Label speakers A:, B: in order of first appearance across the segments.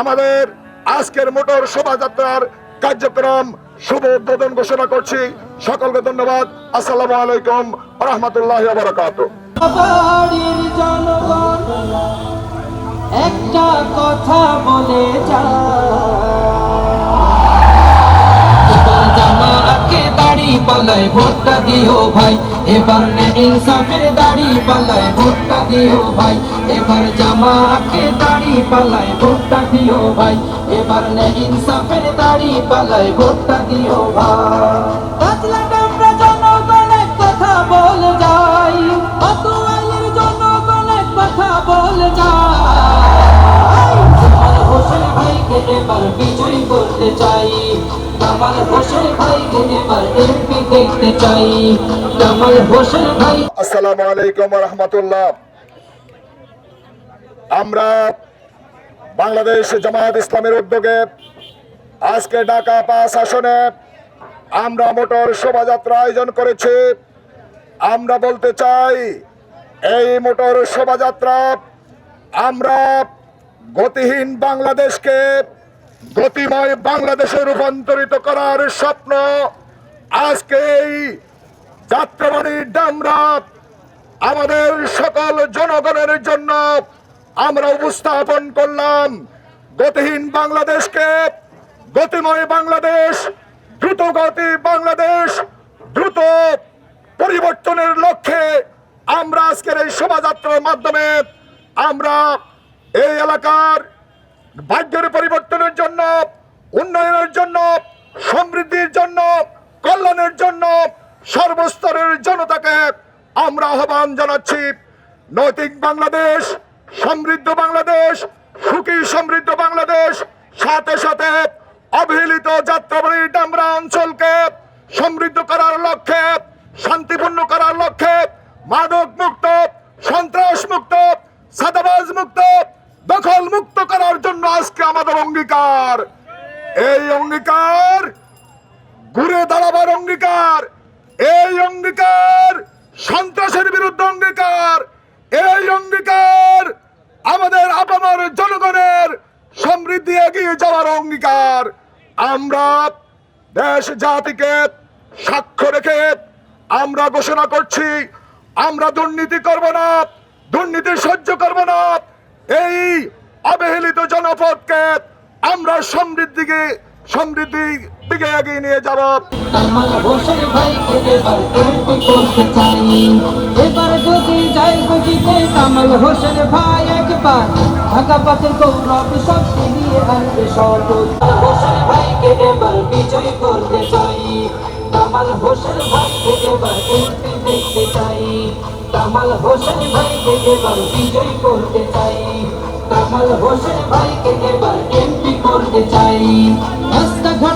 A: আমাদের আজকের মোটর শোভাযাত্রার কার্যক্রম শুভ উদ্বোধন ঘোষণা করছি। সকলকে ধন্যবাদ। আসসালামু আলাইকুম রহমতুল্লাহ বারকাত
B: একটা কথা বলে জামাকে দাড়ি পাল্লায় ভোটটা দিও ভাই। এবার ইনসাফের দাড়ি পাল্লায় ভোটটা দিও ভাই। এবার জামাকে দাড়ি পাল্লায় ভোটটা দিও ভাই। এবার নে ইনসাফের দাড়ি পাল্লায় ভোটটা দিও ভাই। কাজলাটা আমরা জনগণ এক কথা বলে যাই। অতুয়াইয়ের জনগণ এক কথা বলে যাই। কামাল হোসেন ভাইকে এবার বিজয়ী করতে চাই। কামাল হোসেন ভাইকে এবার এমপি দেখতে চাই। কামাল হোসেন ভাই
A: আসসালামু আলাইকুম রহমতুল্লাহ। আমরা বাংলাদেশ জামায়াত ইসলামের উদ্যোগে আজকে ঢাকা পাঁচ আসনে আমরা মোটর শোভাযাত্রা আয়োজন করেছি। আমরা বলতে চাই, এই মোটর শোভাযাত্রা আমরা গতিহীন বাংলাদেশকে গতিময় বাংলাদেশে রূপান্তরিত করার স্বপ্ন। আজকে এই যাত্রাবাড়ির ডামরা আমাদের সকল জনগণের জন্য আমরা উপস্থাপন করলাম গতিহীন বাংলাদেশকে, গতিময় বাংলাদেশ দ্রুত গতি বাংলাদেশ, দ্রুত পরিবর্তনের লক্ষ্যে আমরা আজকের এই শোভাযাত্রার মাধ্যমে আমরা এই এলাকার ভাগ্যের পরিবর্তনের জন্য, উন্নয়নের জন্য, সমৃদ্ধির জন্য, কল্যাণের জন্য সর্বস্তরের জনতাকে আমরা আহ্বান জানাচ্ছি। নৈতিক বাংলাদেশ সমৃদ্ধ বাংলাদেশ, সুখী সমৃদ্ধ বাংলাদেশ, সাথে সাথে অবহেলিত যাত্রাবাড়ি ডামরা অঞ্চলকে সমৃদ্ধ করার লক্ষ্যে, শান্তিপূর্ণ করার লক্ষ্যে মাদক মুক্ত, সন্ত্রাস মুক্ত, সাদাবাজ মুক্ত, দখল মুক্ত করার জন্য আজকে আমাদের অঙ্গীকার। এই অঙ্গীকার ঘুরে দাঁড়াবার অঙ্গীকার, এই অঙ্গীকার সন্ত্রাসের বিরুদ্ধে অঙ্গীকার এই অঙ্গীকার আমাদের আপামর জনগণের সমৃদ্ধি এগিয়ে যাওয়ার অঙ্গীকার। আমরা দেশ, জাতিকে সাক্ষ্য রেখে আমরা ঘোষণা করছি, আমরা দুর্নীতি করব না, দুর্নীতি সহ্য করব না। এই অবহেলিত জনপদকে আমরা সমৃদ্ধিকে সমৃদ্ধি দিকে এগিয়ে নিয়ে যাব।
B: কামাল হোসেন ভাইকে এবার এমপি করতে চাই। এবার যদি যাই গতিতে কামাল হোসেন ভাই একবার, ঢাকা পথের গৌরব শক্তি নিয়ে আনবে সর্বত হোসেন ভাইকে এবার বিজয় করতে চাই। কামাল হোসেন ভাইকে এবার এমপি দেখতে চাই। কামাল হোসেন ভাইকে এবার বিজয় করতে চাই। কামাল হোসেন ভাইকে এবার এমপি করতে চাই। রাস্তাঘাটে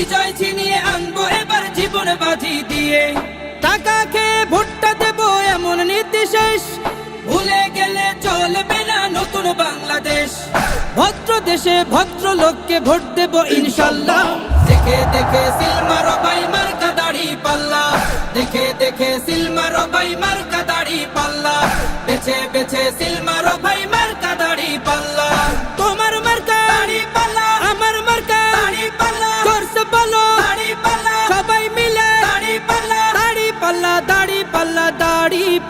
C: বিজয় ছিনিয়ে আনব, এবার জীবন বাজি দিয়ে। টাকা খেয়ে ভোটটা দেবো এমন নীতি শেষ ভুলে গেলে চলবে না নতুন বাংলাদেশ। ভদ্র দেশে ভদ্র লোককে ভোট দেবো ইনশাল্লাহ। দেখে দেখে সিলমারো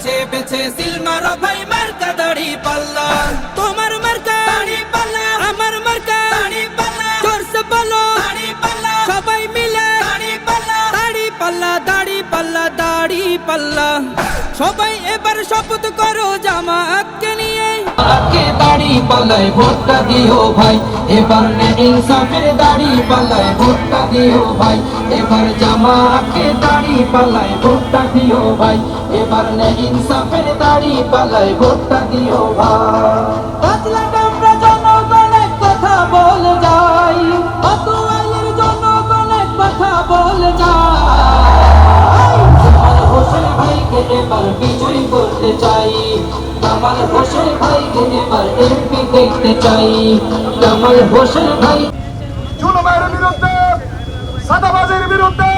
C: বেছে বেছে সিলমার ভাই মার্কা দাড়ি পাল্লা। তোমার মার্কা। দাড়ি পাল্লা। আমার মার্কা। দাড়ি পাল্লা। জোরসে বলো। দাড়ি পাল্লা। সবাই মিলে। দাড়ি পাল্লা। দাড়ি পাল্লা দাড়ি পাল্লা দাড়ি পাল্লা। সবাই এবার শপথ করো জামাতকে নিয়ে।
B: আজকে দাড়ি পাল্লায় ভোটটা দিও ভাই। এবার ইনসাফের দাড়ি পাল্লায় ভোটটা দিও ভাই। এবার জামাকে দাড়ি পাল্লায় ভোটটা দিও ভাই। এবার ইনসাফের দাড়ি পাল্লায় ভোটটা দিও ভাই। কামাল হোসেন ভাইকে এবার বিজয়ী করতে চাই। কামাল হোসেন দেখতে চাই। কামাল হোসেন ভাই।
A: জুলুমের বিরুদ্ধে, সাদাবাজের বিরুদ্ধে,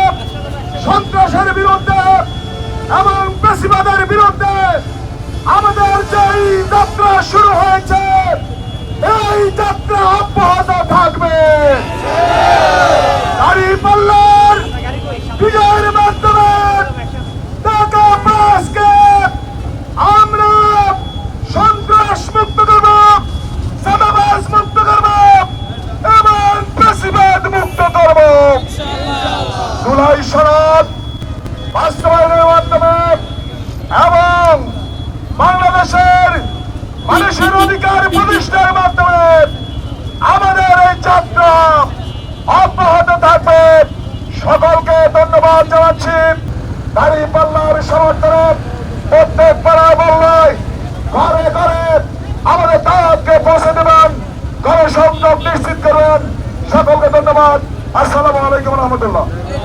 A: সন্ত্রাসের বিরুদ্ধে এবং বিরুদ্ধে আমাদের যেই যাত্রা শুরু হয়েছে, এই যাত্রা অব্যাহত থাকবে। বিজয়ের মাধ্যমে আমরা সন্ত্রাস মুক্ত করব সাদাবাজ মুক্ত করব এবং বেশিবাদ মুক্ত করব সনদ বাস্তবায়নের মাধ্যমে এবং বাংলাদেশের মানুষের অধিকার প্রতিষ্ঠার মাধ্যমে আমাদের এই যাত্রা অব্যাহত থাকবে। সকলকে ধন্যবাদ জানাচ্ছি। দাঁড়িয়ে পাল্লার সমর্থনে প্রত্যেক পাড়ায় বললাই ঘরে ঘরে আমাদের দাঁতকে পৌঁছে দেবেন। গণসংযোগ নিশ্চিত করবেন। সকলকে ধন্যবাদ। আসসালামু আলাইকুম রহমতুল্লাহ।